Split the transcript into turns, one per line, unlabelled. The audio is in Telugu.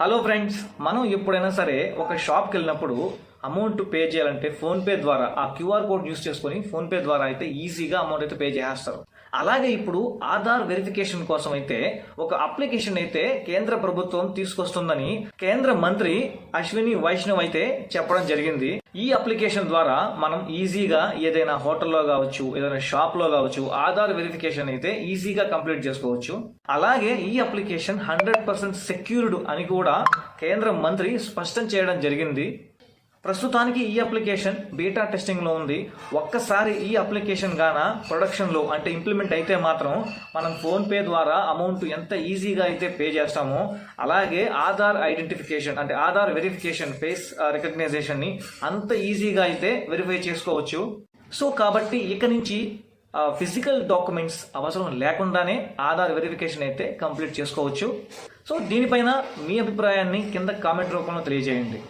హలో ఫ్రెండ్స్ మనం ఎప్పుడైనా సరే ఒక షాప్కి వెళ్ళినప్పుడు అమౌంట్ పే చేయాలంటే ఫోన్పే ద్వారా ఆ క్యూఆర్ కోడ్ యూస్ చేసుకొని ఫోన్పే ద్వారా అయితే ఈజీగా అమౌంట్ అయితే పే చేస్తారు అలాగే ఇప్పుడు ఆధార్ వెరిఫికేషన్ కోసం అయితే ఒక అప్లికేషన్ అయితే కేంద్ర ప్రభుత్వం తీసుకొస్తుందని కేంద్ర మంత్రి అశ్విని వైష్ణవ్ అయితే చెప్పడం జరిగింది. ఈ అప్లికేషన్ ద్వారా మనం ఈజీగా ఏదైనా హోటల్లో కావచ్చు ఏదైనా షాప్లో కావచ్చు ఆధార్ వెరిఫికేషన్ అయితే ఈజీగా కంప్లీట్ చేసుకోవచ్చు. అలాగే ఈ అప్లికేషన్ హండ్రెడ్ పర్సెంట్ సెక్యూర్డ్ అని కూడా కేంద్ర మంత్రి స్పష్టం చేయడం జరిగింది. ప్రస్తుతానికి ఈ అప్లికేషన్ బీటా టెస్టింగ్లో ఉంది. ఒక్కసారి ఈ అప్లికేషన్ గాన ప్రొడక్షన్లో అంటే ఇంప్లిమెంట్ అయితే మాత్రం మనం ఫోన్పే ద్వారా అమౌంట్ ఎంత ఈజీగా అయితే పే చేస్తామో అలాగే ఆధార్ ఐడెంటిఫికేషన్ అంటే ఆధార్ వెరిఫికేషన్ ఫేస్ రికగ్నైజేషన్ని అంత ఈజీగా అయితే వెరిఫై చేసుకోవచ్చు. సో కాబట్టి ఇక నుంచి ఫిజికల్ డాక్యుమెంట్స్ అవసరం లేకుండానే ఆధార్ వెరిఫికేషన్ అయితే కంప్లీట్ చేసుకోవచ్చు. సో దీనిపైన మీ అభిప్రాయాన్ని కింద కామెంట్ రూపంలో తెలియజేయండి.